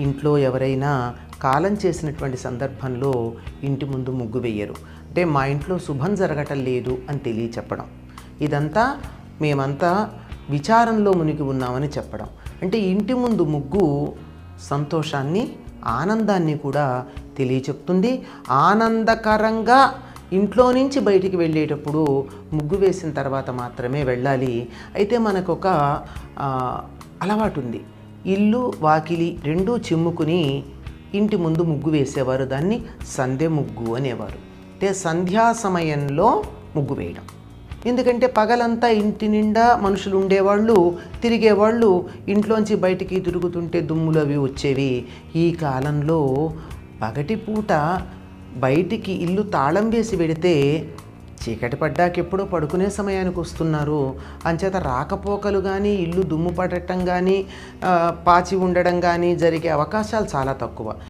ఇంట్లో ఎవరైనా కాలం చేసినటువంటి సందర్భంలో ఇంటి ముందు ముగ్గు వేయరు. అంటే మా ఇంట్లో శుభం జరగటం లేదు అని తెలియచెప్పడం. ఇదంతా మేమంతా విచారంలో మునిగి ఉన్నామని చెప్పడం. అంటే ఇంటి ముందు ముగ్గు సంతోషాన్ని ఆనందాన్ని కూడా తెలియచెప్తుంది. ఆనందకరంగా ఇంట్లో నుంచి బయటికి వెళ్ళేటప్పుడు ముగ్గు వేసిన తర్వాత మాత్రమే వెళ్ళాలి. అయితే మనకు ఒక అలవాటు ఉంది. ఇల్లు వాకిలి రెండూ చిమ్ముకుని ఇంటి ముందు ముగ్గు వేసేవారు. దాన్ని సంధ్య ముగ్గు అనేవారు. అంటే సంధ్యా సమయంలో ముగ్గు వేయడం. ఎందుకంటే పగలంతా ఇంటి నిండా మనుషులు ఉండేవాళ్ళు తిరిగేవాళ్ళు ఇంట్లోంచి బయటికి తిరుగుతుంటే దుమ్ములు అవి వచ్చేవి. ఈ కాలంలో పగటి పూట బయటికి ఇల్లు తాళం వేసి పెడితే చీకటి పడ్డాకెప్పుడో పడుకునే సమయానికి వస్తున్నారు. అంచేత రాకపోకలు కానీ ఇల్లు దుమ్ము పడటం కానీ పాచి ఉండడం కానీ జరిగే అవకాశాలు చాలా తక్కువ.